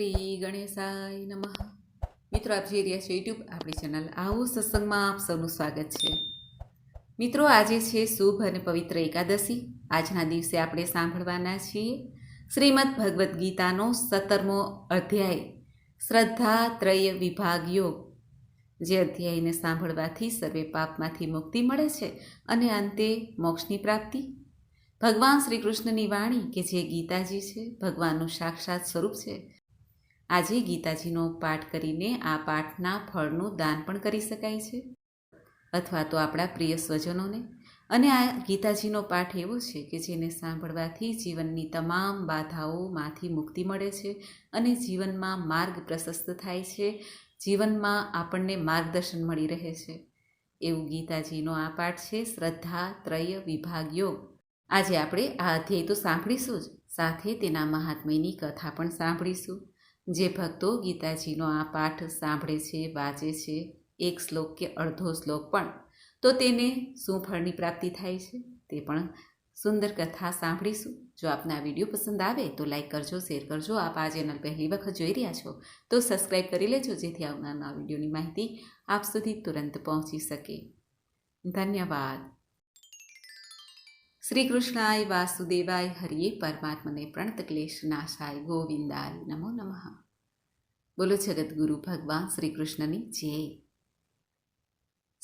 શ્રી ગણેશાય નમઃ. મિત્રો, આપ જોઈ રહ્યા છો યુટ્યુબ આપણી ચેનલ આવો સત્સંગમાં આપ સૌનું સ્વાગત છે. મિત્રો, આજે છે શુભ અને પવિત્ર એકાદશી. આજના દિવસે આપણે સાંભળવાના છીએ શ્રીમદ ભગવદ્ ગીતાનો સત્તરમો અધ્યાય, શ્રદ્ધા ત્રય વિભાગ યોગ જે અધ્યાયને સાંભળવાથી સર્વે પાપમાંથી મુક્તિ મળે છે અને અંતે મોક્ષની પ્રાપ્તિ. ભગવાન શ્રી કૃષ્ણની વાણી, કે જે ગીતાજી છે, ભગવાનનું સાક્ષાત સ્વરૂપ છે આજે ગીતાજીનો પાઠ કરીને આ પાઠના ફળનું દાન પણ કરી શકાય છે. અથવા તો આપણા પ્રિય સ્વજનોને. અને આ ગીતાજીનો પાઠ એવો છે કે જેને સાંભળવાથી જીવનની તમામ બાધાઓમાંથી મુક્તિ મળે છે અને જીવનમાં માર્ગ પ્રશસ્ત થાય છે. જીવનમાં આપણને માર્ગદર્શન મળી રહે છે. એવું ગીતાજીનો આ પાઠ છે શ્રદ્ધા, ત્રય, વિભાગ, યોગ. આજે આપણે આ અધ્યાય તો સાંભળીશું જ. સાથે તેના મહાત્મ્યની કથા પણ સાંભળીશું. જે ભક્તો ગીતાજીનો આ પાઠ સાંભળે છે, વાંચે છે, એક શ્લોક કે અડધો શ્લોક પણ, તો તેને શું ફળની પ્રાપ્તિ થાય છે તે પણ સુંદર કથા સાંભળીશું. જો આપને આ વીડિયો પસંદ આવે તો લાઈક કરજો, શેર કરજો. આપ આ ચેનલ પહેલી વખત જોઈ રહ્યા છો તો સબસ્ક્રાઈબ કરી લેજો, જેથી આવનારના વિડીયોની માહિતી આપ સુધી તુરંત પહોંચી શકે. ધન્યવાદ. શ્રી કૃષ્ણાય વાસુદેવાય હરિએ પરમાત્મને પ્રણત ક્લેશ નાશાય ગોવિંદાય નમો નમઃ. બોલો જગતગુરુ ભગવાન શ્રી કૃષ્ણની જય.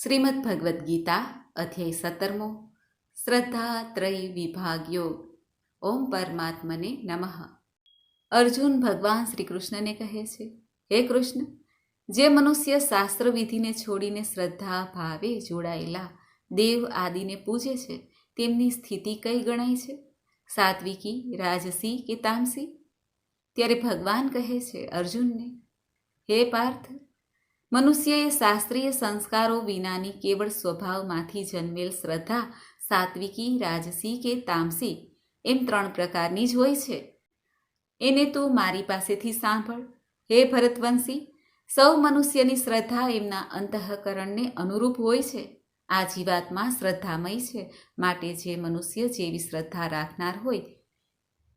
શ્રીમદ ભગવદ્ ગીતા અધ્યાય સત્તરમો, શ્રદ્ધા ત્રય વિભાગ યોગ ઓમ પરમાત્મને નમઃ. અર્જુન ભગવાન શ્રી કૃષ્ણને કહે છે, હે કૃષ્ણ, જે મનુષ્ય શાસ્ત્ર વિધિને છોડીને શ્રદ્ધા ભાવે જોડાયેલા દેવ આદિને પૂજે છે તેમની સ્થિતિ કઈ ગણાય છે? સાત્વિકી, રાજસી કે તામસી? ત્યારે ભગવાન કહે છે અર્જુનને, હે પાર્થ, મનુષ્યએ શાસ્ત્રીય સંસ્કારો વિનાની કેવળ સ્વભાવમાંથી જન્મેલ શ્રદ્ધા સાત્વિકી, રાજસી કે તામસી એમ ત્રણ પ્રકારની જ હોય છે. એને તું મારી પાસેથી સાંભળ. હે ભરતવંશી, સૌ મનુષ્યની શ્રદ્ધા એમના અંતઃકરણને અનુરૂપ હોય છે. આ જીવાતમાં શ્રદ્ધામય છે. માટે જે મનુષ્ય જેવી શ્રદ્ધા રાખનાર હોય,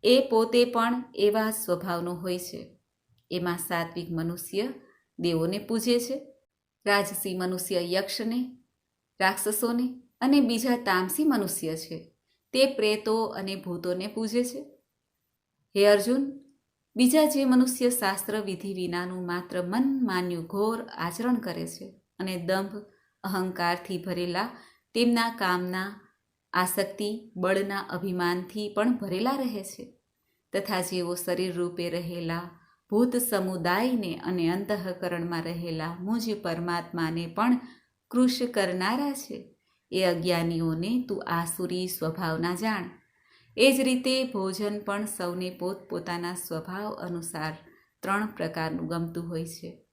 એ પોતે પણ એવા સ્વભાવનો હોય છે. એમાં સાત્વિક મનુષ્ય દેવોને પૂજે છે, રાજસી મનુષ્ય યક્ષને, રાક્ષસોને અને બીજા તામસી મનુષ્ય છે. તે પ્રેતો અને ભૂતોને પૂજે છે. હે અર્જુન, બીજા જે મનુષ્ય શાસ્ત્ર વિધિ વિનાનું માત્ર મન માન્યું ઘોર આચરણ કરે છે અને દંભ અહંકારથી ભરેલા, તેમના કામના આસક્તિ, બળના અભિમાનથી પણ ભરેલા રહે છે. તથા જેઓ શરીર રૂપે રહેલા, ભૂત સમુદાયને અને અંતઃકરણમાં રહેલા મુજ પરમાત્માને પણ કૃશ કરનારા છે. એ અજ્ઞાનીઓને તું આસુરી સ્વભાવના જાણ. એ જ રીતે ભોજન પણ સૌને પોતપોતાના સ્વભાવ અનુસાર ત્રણ પ્રકારનું ગમતું હોય છે.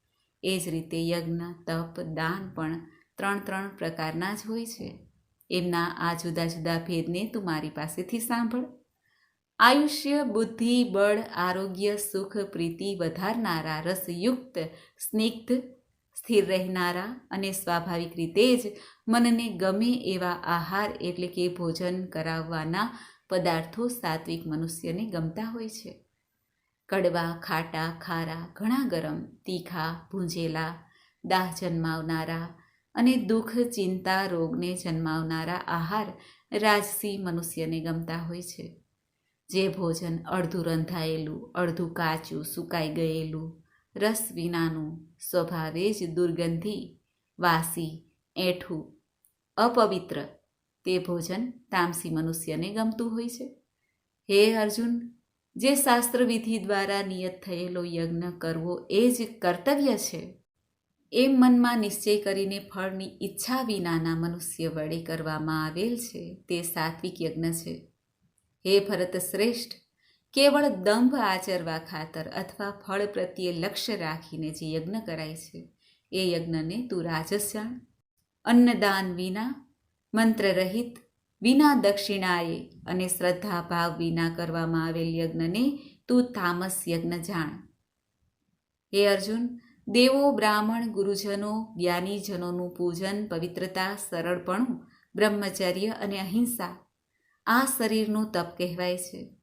એ જ રીતે યજ્ઞ, તપ, દાન પણ ત્રણ ત્રણ પ્રકારના જ હોય છે. એમના આ જુદા જુદા ભેદને તું મારી પાસેથી સાંભળ. આયુષ્ય, બુદ્ધિ, બળ, આરોગ્ય, સુખ, પ્રીતિ વધારનારા, રસયુક્ત, સ્નિગ્ધ, સ્થિર રહેનારા અને સ્વાભાવિક રીતે જ મનને ગમે એવા આહાર એટલે કે ભોજન કરાવવાના પદાર્થો સાત્વિક મનુષ્યને ગમતા હોય છે. કડવા, ખાટા, ખારા, ઘણા ગરમ, તીખા, ભૂંજેલા દાહ જન્માવનારા અને દુઃખ, ચિંતા, રોગને જન્માવનારા આહાર રાજસી મનુષ્યને ગમતા હોય છે. જે ભોજન અડધું રંધાયેલું, અડધું કાચું, સુકાઈ ગયેલું, રસ વિનાનું, સ્વભાવે જ દુર્ગંધી, વાસી, એઠું, અપવિત્ર, તે ભોજન તામસી મનુષ્યને ગમતું હોય છે. હે અર્જુન, જે શાસ્ત્ર વિધિ દ્વારા નિયત થયેલો યજ્ઞ કરવો એ જ કર્તવ્ય છે. એમ મનમાં નિશ્ચય કરીને ફળની ઈચ્છા વિનાના મનુષ્ય વડે કરવામાં આવેલ છે. તે સાત્વિક યજ્ઞ છે. હે ભરત શ્રેષ્ઠ, કેવળ દંભ આચરવા ખાતર અથવા ફળ પ્રત્યે લક્ષ્ય રાખીને જે યજ્ઞ કરાય છે, એ યજ્ઞને તું રાજસ્યાણ અન્નદાન વિના, મંત્રરહિત, વિના દક્ષિણાએ અને શ્રદ્ધા ભાવ વિના કરવામાં આવેલ યજ્ઞને તું તામસ યજ્ઞ જાણ. હે અર્જુન દેવો બ્રાહ્મણ ગુરુજનો, જ્ઞાનીજનોનું પૂજન, પવિત્રતા, સરળપણું, બ્રહ્મચર્ય અને અહિંસા, આ શરીરનું તપ કહેવાય છે.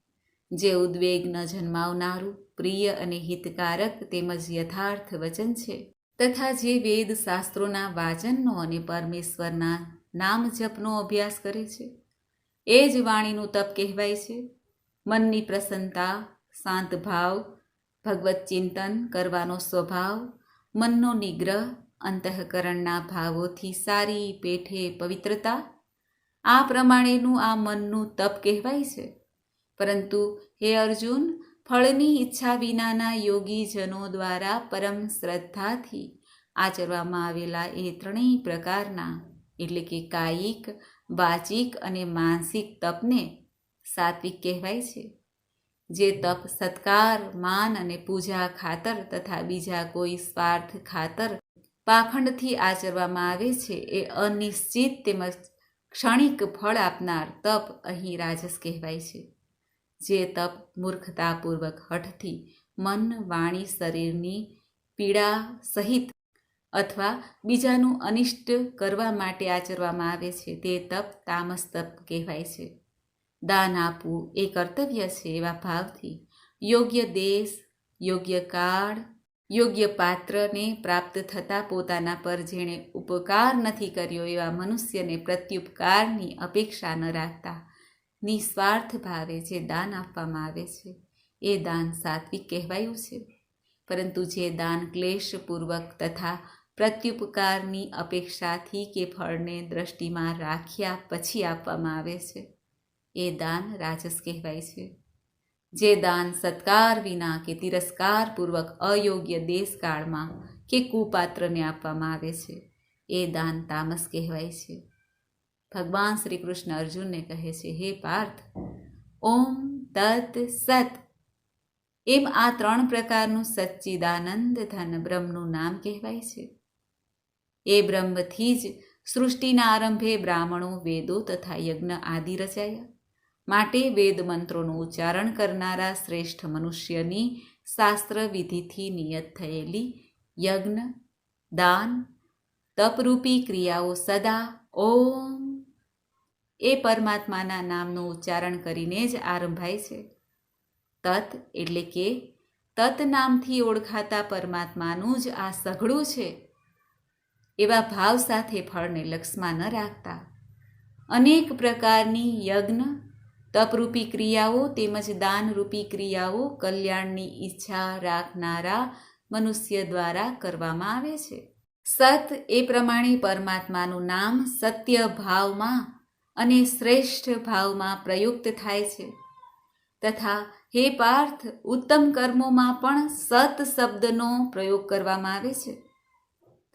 જે ઉદ્વેગ ન જન્માવનારું, પ્રિય અને હિતકારક તેમજ યથાર્થ વચન છે. તથા જે વેદ શાસ્ત્રોના વાચનનો અને પરમેશ્વરના નામ જપનો અભ્યાસ કરે છે. એ જ વાણીનું તપ કહેવાય છે. મનની પ્રસન્નતા, શાંત ભાવ ભગવત ચિંતન કરવાનો સ્વભાવ, મનનો નિગ્રહ, અંતઃકરણના ભાવોથી સારી પેઠે પવિત્રતા, આ પ્રમાણેનું આ મનનું તપ કહેવાય છે. પરંતુ હે અર્જુન, ફળની ઈચ્છા વિનાના યોગીજનો દ્વારા પરમ શ્રદ્ધાથી આચરવામાં આવેલા એ ત્રણેય પ્રકારના, એટલે કે કાયિક, વાચિક અને માનસિક તપને સાત્વિક કહેવાય છે. જે તપ, સત્કાર, માન અને પૂજા ખાતર તથા બીજા કોઈ સ્વાર્થ ખાતર પાખંડથી આચરવામાં આવે છે, એ અનિશ્ચિત તેમજ ક્ષણિક ફળ આપનાર તપ અહીં રાજસ કહેવાય છે. જે તપ મૂર્ખતાપૂર્વક હઠથી મન, વાણી, શરીરની પીડા સહિત અથવા બીજાનું અનિષ્ટ કરવા માટે આચરવામાં આવે છે, તે તપ તામસ તપ કહેવાય છે. દાન આપવું એ કર્તવ્ય છે એવા ભાવથી. યોગ્ય દેશ, યોગ્ય કાળ, યોગ્ય પાત્રને પ્રાપ્ત થતાં પોતાના પર જેણે ઉપકાર નથી કર્યો એવા મનુષ્યને પ્રત્યુપકારની અપેક્ષા ન રાખતા. નિસ્વાર્થ ભાવે જે દાન આપવામાં આવે છે, એ દાન સાત્વિક કહેવાયું છે. પરંતુ જે દાન ક્લેશપૂર્વક તથા પ્રત્યુપકારની અપેક્ષાથી કે ફળને દ્રષ્ટિમાં રાખ્યા પછી આપવામાં આવે છે એ દાન રાજસ કહેવાય છે. જે દાન સત્કાર વિના કે તિરસ્કારપૂર્વક અયોગ્ય દેશકાળમાં કે કુપાત્રને આપવામાં આવે છે, એ દાન તામસ કહેવાય છે. ભગવાન શ્રી કૃષ્ણ અર્જુનને કહે છે, હે પાર્થ, ઓમ તત સત. એમ આ ત્રણ પ્રકારનું સચ્ચિદાનંદ ધન બ્રહ્મનું નામ કહેવાય છે. એ બ્રહ્મથી જ સૃષ્ટિના આરંભે બ્રાહ્મણો, વેદો તથા યજ્ઞ આદિ રચાયા. માટે વેદ મંત્રોનું ઉચ્ચારણ કરનારા શ્રેષ્ઠ મનુષ્યની શાસ્ત્ર વિધિથી નિયત થયેલી યજ્ઞ, દાન, તપરૂપી ક્રિયાઓ સદા ઓમ. એ પરમાત્માના નામનું ઉચ્ચારણ કરીને જ આરંભાય છે. તત એટલે કે તત નામથી ઓળખાતા પરમાત્માનું જ આ સઘળું છે. એવા ભાવ સાથે ફળને લક્ષમાં ન રાખતા. અનેક પ્રકારની યજ્ઞ તપરૂપી ક્રિયાઓ તેમજ દાનરૂપી ક્રિયાઓ કલ્યાણની ઈચ્છા રાખનારા મનુષ્ય દ્વારા કરવામાં આવે છે. સત એ પ્રમાણે પરમાત્માનું નામ સત્ય ભાવમાં અને શ્રેષ્ઠ ભાવમાં પ્રયુક્ત થાય છે. તથા હે પાર્થ, ઉત્તમ કર્મોમાં પણ સત શબ્દનો પ્રયોગ કરવામાં આવે છે.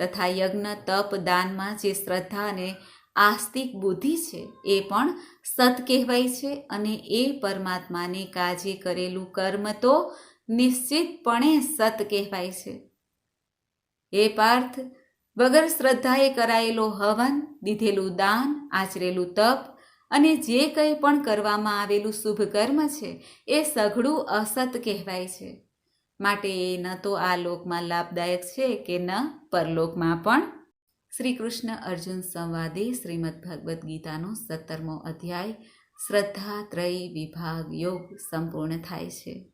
તથા યજ્ઞ, તપ, દાનમાં જે શ્રદ્ધા અને આસ્તિક બુદ્ધિ છે, એ પણ સત કહેવાય છે અને એ પરમાત્માને કાજે કરેલું કર્મ તો નિશ્ચિતપણે સત કહેવાય છે. હે પાર્થ, વગર શ્રદ્ધાએ કરાયેલો હવન, દીધેલું દાન, આચરેલું તપ અને જે કંઈ પણ કરવામાં આવેલું શુભ કર્મ છે, એ સઘળું અસત કહેવાય છે. માટે એ ન તો આ લોકમાં લાભદાયક છે કે ન પરલોકમાં પણ શ્રી કૃષ્ણ અર્જુન સંવાદે શ્રીમદ ભગવદ્ ગીતાનો સત્તરમો અધ્યાય, શ્રદ્ધા ત્રય વિભાગ યોગ સંપૂર્ણ થાય છે.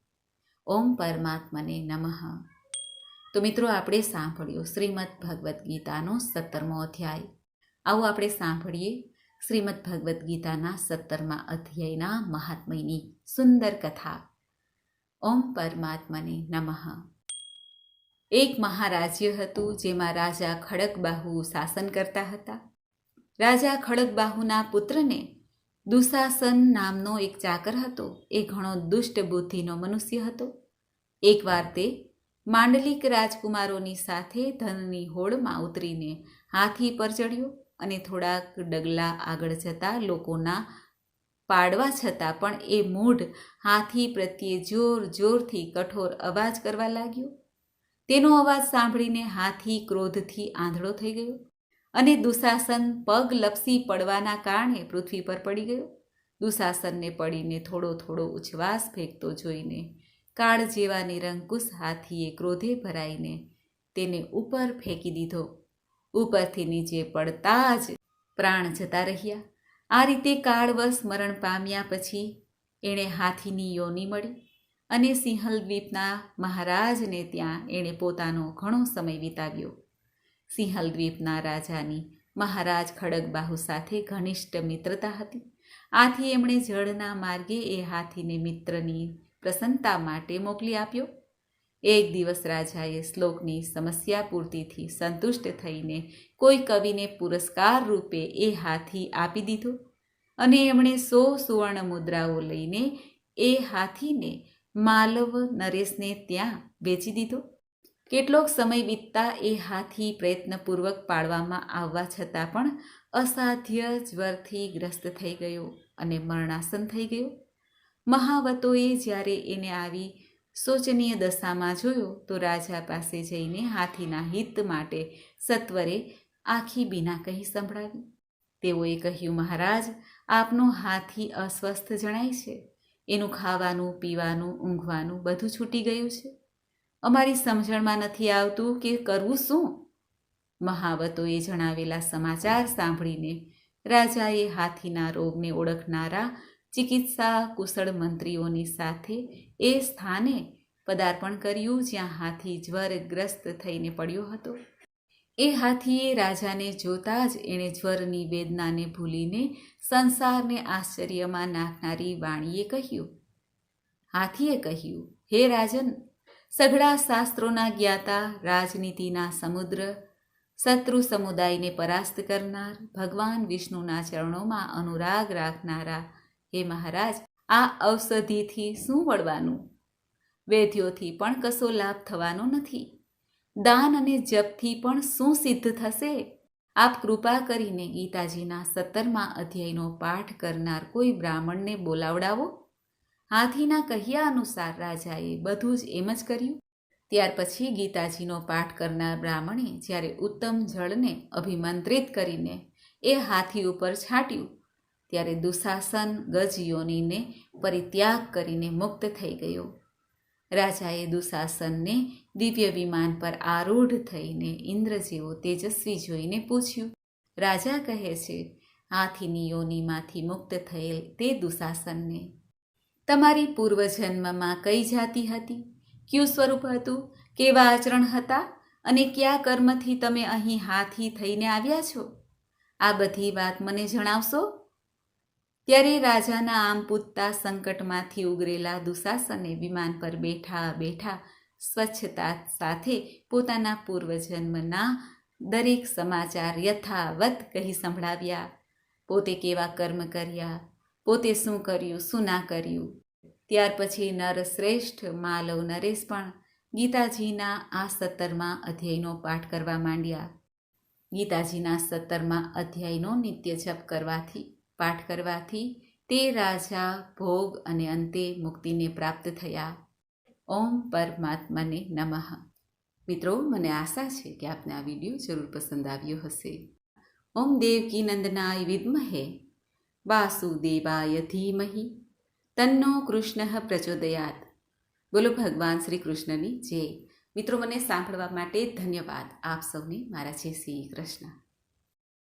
ઓમ પરમાત્મને નમઃ. તો મિત્રો, આપણે સાંભળ્યું શ્રીમદ ભગવદ્ ગીતાનો સત્તરમો અધ્યાય. આવું આપણે સાંભળીએ શ્રીમદ ભગવદ્ ગીતાના સત્તરમા અધ્યાયના મહાત્મયની સુંદર કથા. ઓમ પરમાત્મને નમઃ. એક મહારાજ્ય હતું જેમાં રાજા ખડકબાહુ શાસન કરતા હતા. રાજા ખડકબાહુના પુત્રને દુશાસન નામનો એક ચાકર હતો. એ ઘણો દુષ્ટ બુદ્ધિનો મનુષ્ય હતો. એકવાર તે માંડલિક રાજકુમારોની સાથે ધનની હોડમાં ઉતરીને હાથી પર ચડ્યો અને થોડાક ડગલા આગળ જતા લોકોના પાડવા છતાં પણ એ મૂઢ હાથી પ્રત્યે જોર જોરથી કઠોર અવાજ કરવા લાગ્યો. તેનો અવાજ સાંભળીને હાથી ક્રોધથી આંધળો થઈ ગયો અને દુશાસન પગ લપસી પડવાના કારણે પૃથ્વી પર પડી ગયો. દુશાસનને પડીને થોડો થોડો ઉછવાસ ફેંકતો જોઈને કાળ જેવા નિરંકુશ હાથીએ ક્રોધે ભરાઈને તેને ઉપર ફેંકી દીધો. ઉપરથી નીચે પડતા જ પ્રાણ જતા રહ્યા. આ રીતે કાળવશ મરણ પામ્યા પછી એણે હાથીની યોની મળી. અને સિંહલ દ્વીપના મહારાજને ત્યાં એણે પોતાનો ઘણો સમય વિતાવ્યો. સિંહલ દ્વીપના રાજાની મહારાજ ખડગબાહુ સાથે ઘનિષ્ઠ મિત્રતા હતી. આથી એમણે જળના માર્ગે એ હાથીને મિત્રની પ્રસન્નતા માટે મોકલી આપ્યો. એક દિવસ રાજાએ શ્લોકની સમસ્યા પૂર્તિથી સંતુષ્ટ થઈને કોઈ કવિને પુરસ્કાર રૂપે એ હાથી આપી દીધો અને એમણે સો સુવર્ણ મુદ્રાઓ લઈને એ હાથીને માલવ નરેશને ત્યાં વેચી દીધો. કેટલોક સમય વીતતા એ હાથી પ્રયત્નપૂર્વક પાડવામાં આવવા છતાં પણ અસાધ્ય જ્વરથી ગ્રસ્ત થઈ ગયો અને મરણાસન થઈ ગયો. મહાવતોએ જ્યારે એને આવી શોચનીય દશામાં જોયો તો રાજા પાસે જઈને હાથીના હિત માટે સત્વરે આખી બીના કહી સંભળાવી. તેઓએ કહ્યું, મહારાજ, આપનો હાથી અસ્વસ્થ જણાય છે. એનું ખાવાનું, પીવાનું, ઊંઘવાનું બધું છૂટી ગયું છે. અમારી સમજણમાં નથી આવતું કે કરવું શું? મહાવતોએ જણાવેલા સમાચાર સાંભળીને રાજાએ હાથીના રોગને ઓળખનારા ચિકિત્સા કુશળ મંત્રીઓની સાથે એ સ્થાને પદાર્પણ કર્યું જ્યાં હાથી જ્વરગ્રસ્ત થઈને પડ્યો હતો. એ હાથીએ રાજાને જોતાં જ એણે જ્વરની વેદનાને ભૂલીને સંસારને આશ્ચર્યમાં નાખનારી વાણીએ કહ્યું. હાથીએ કહ્યું, હે રાજન, સઘળા શાસ્ત્રોના જ્ઞાતા, રાજનીતિના સમુદ્ર, શત્રુ સમુદાયને પરાસ્ત કરનાર, ભગવાન વિષ્ણુના ચરણોમાં અનુરાગ રાખનારા, હે મહારાજ, આ ઔષધિથી શું વળવાનું? વેદ્યોથી પણ કશો લાભ થવાનો નથી. દાન અને જપથી પણ શું સિદ્ધ થશે? આપ કૃપા કરીને ગીતાજીના સત્તરમા અધ્યાયનો પાઠ કરનાર કોઈ બ્રાહ્મણને બોલાવડાવો. હાથીના કહ્યા અનુસાર રાજાએ બધું જ એમ જ કર્યું. ત્યાર પછી ગીતાજીનો પાઠ કરનાર બ્રાહ્મણે જ્યારે ઉત્તમ જળને અભિમંત્રિત કરીને એ હાથી ઉપર છાંટ્યું, ત્યારે દુશાસન ગજયોનીને પરિત્યાગ કરીને મુક્ત થઈ ગયો. રાજાએ દુશાસનને દિવ્ય વિમાન પર આરૂઢ થઈને ઇન્દ્ર જેવો તેજસ્વી જોઈને પૂછ્યું, રાજા કહે છે, હાથીની યોનીમાંથી મુક્ત થયેલ તે દુશાસનને તમારી પૂર્વજન્મમાં કઈ જાતિ હતી? કયું સ્વરૂપ હતું? કેવા આચરણ હતા? અને કયા કર્મથી તમે અહીં હાથી થઈને આવ્યા છો? આ બધી વાત મને જણાવશો? ત્યારે રાજાના આમ પૂછતા સંકટમાંથી ઉગરેલા દુશાસને વિમાન પર બેઠા બેઠા સ્વચ્છતા સાથે પોતાના પૂર્વજન્મના દરેક સમાચાર યથાવત કહી સંભળાવ્યા. પોતે કેવા કર્મ કર્યા, પોતે શું કર્યું, શું ના કર્યું? ત્યાર પછી નરશ્રેષ્ઠ માલવ નરેશ પણ ગીતાજીના આ સત્તરમાં અધ્યાયનો પાઠ કરવા માંડ્યા. ગીતાજીના સત્તરમાં અધ્યાયનો નિત્ય જપ કરવાથી, પાઠ કરવાથી તે રાજા ભોગ અને અંતે મુક્તિને પ્રાપ્ત થયા. ઓમ પરમાત્માને નમઃ. મિત્રો, મને આશા છે કે આપને આ વીડિયો જરૂર પસંદ આવ્યો હશે. ઓમ દેવકી નંદનાય વિદ્મહે. વાસુદેવાય ધીમહિ. તન્નો કૃષ્ણ પ્રચોદયાત. બોલો ભગવાન શ્રી કૃષ્ણની જય. મિત્રો, મને સાંભળવા માટે ધન્યવાદ. આપ સૌને મારા જય શ્રી કૃષ્ણ.